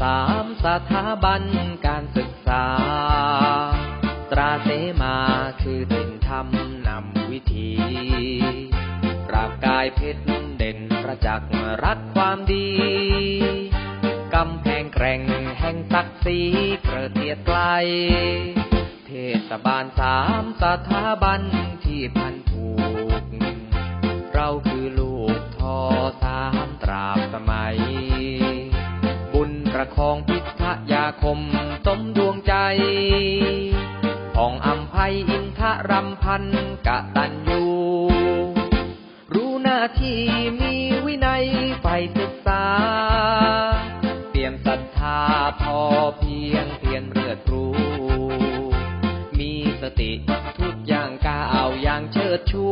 สามสถาบันการศึกษา ตราเสมาคือถิ่นธรรมนำวิธีปราบกายเพชรเด่นประจักษ์รักความดี กำแพงแกร่งแห่งศักดิ์ศรีเกระเทียดไกล เทศบาลสามสถาบันที่พันผูก บุญประคองพิทยาคมสมดวงใจผ่องอัมภัยอินทรำพันกะตันยูรู้หน้าที่มีวินัยใฝ่ศึกษา เตรียมศรัทธาพอเพียงเพียรเลือดรู้ มีสติทุกอย่างก้าวอย่างเชิดชู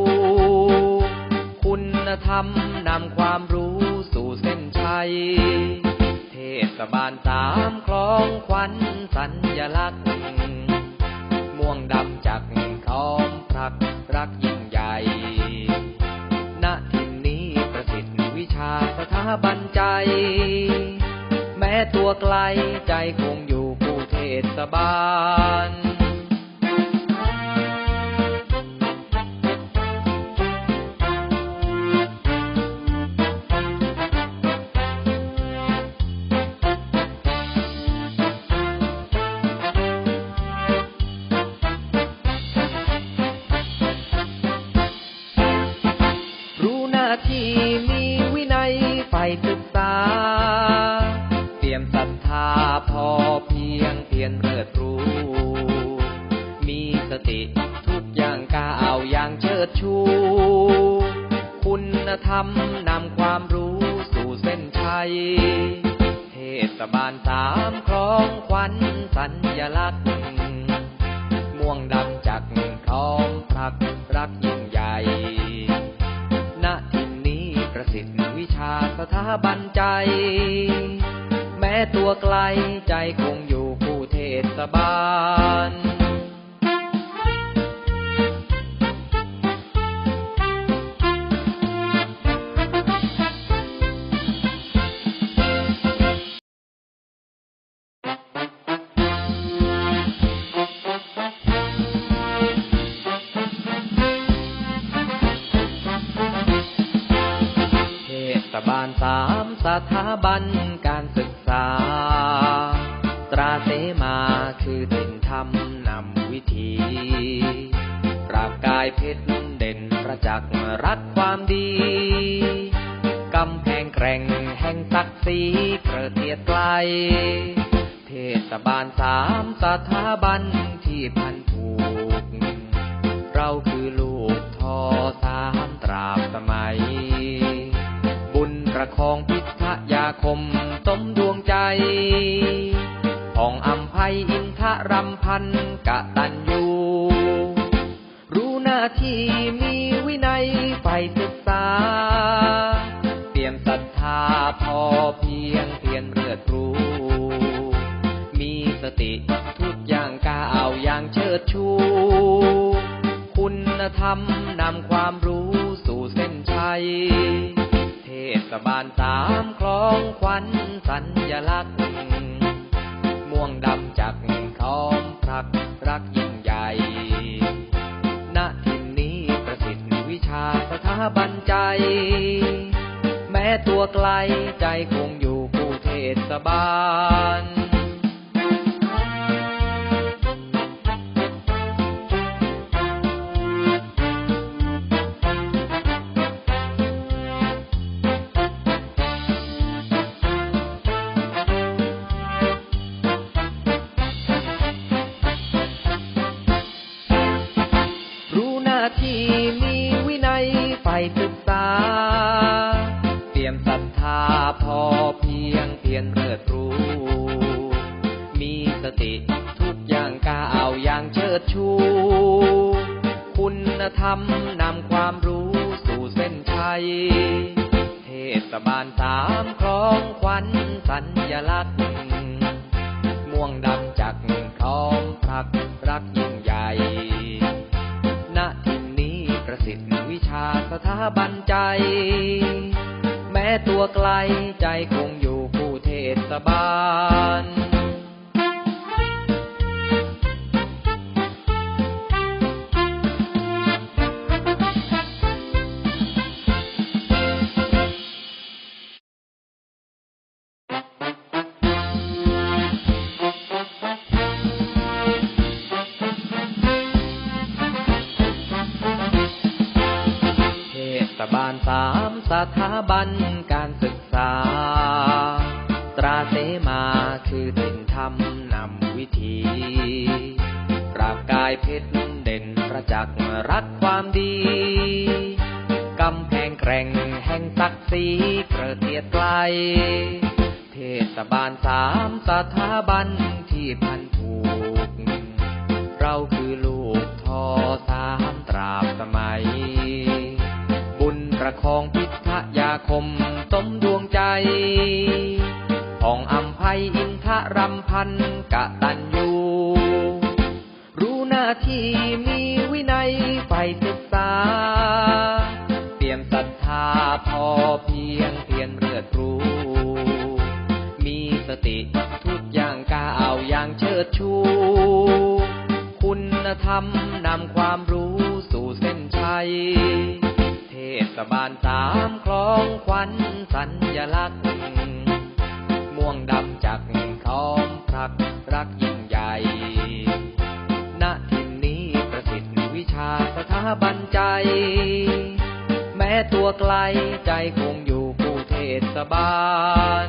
คุณธรรมนำความรู้สู่เส้นชัย ศบาลสามคลองควันสัญญลักษณ์ ม่วงดำจากคอมพรักรักยิ่งใหญ่ ณที่นี้ประสิทธิ์วิชาสถาบันใจ แม้ตัวไกลใจคงอยู่ผู้เทศบาล ติ ทุกอย่างก้าวอย่างเชิดชู คุณธรรมนำความรู้สู่เส้นชัย เทศบาลสามคลองขวัญสัญญลักษณ์ ม่วงดำจากคอมพรักรักยิ่งใหญ่ณทินนี้ประสิทธิ์วิชาสถาบันใจ แม้ตัวไกลใจคงอยู่ผู้เทศบาล สถาบันการศึกษา ตราเสมาคือถิ่นธรรมนำวิธีปราบกายเพชรเด่นประจักษ์รักความดีกำแพงแกร่งแห่งศักดิ์ศรีเกระเทียดไกล เทศบาลสามสถาบันที่พันผูก เราคือลูกทอสามตราบสมัย บุญประคองพ ยาคมสมดวงใจผ่องอัมภัยอินทรำพันกะตันยูรู้หน้าที่มีวินัยใฝ่ศึกษาเตรียมศรัทธาพอเพียงเพียรเลือดรู้ มีสติทุกอย่างก้าวอย่างเชิดชู คุณธรรมนำความรู้สู่เส้นชัย สบาลสามคลองควันสัญญลักษณ์ ม่วงดำจักคอมพรักรักยิ่งใหญ่ณทินนี้ประสิทธิ์วิชาสถาบันใจ แม้ตัวไกลใจคงอยู่ผู้เทศบาล ที่มีวินัยใฝ่ศึกษา เตรียมศรัทธาพอเพียงเพียรเริดรู้ มีสติทุกอย่างก้าวอย่างเชิดชู คุณธรรมนำความรู้สู่เส้นชัย เทศบาลสามคลองขวัญสัญญลักษณ์ ม่วงดำจากคอมพรักรักยิ่งใหญ่ สถาบันใจ แม้ตัวไกลใจคงอยู่ผู้เทศบาล ถาบันการศึกษา ตราเสมาคือถิ่นธรรมนำวิธีปราบกายเพชรเด่นประจักษ์รักความดี กำแพงแกร่งแห่งศักดิ์ศรีเกิดเกียรติไกล เทศบาลสามสถาบันที่พันผูก เราคือลูกทอสามตราบสมัย ประคองพิทยาคมสมดวงใจอ่องอัมภัยอินทรำพันกะตันยูรู้หน้าที่มีวินัยใฝ่ศึกษา สบานสามคลองควันสัญญลักษณ์ ม่วงดำจากพร้อมพรักรักยิ่งใหญ่ ณทินนี้ประสิทธิ์วิชาสถาบันใจ แม้ตัวไกลใจคงอยู่กูเทศบาล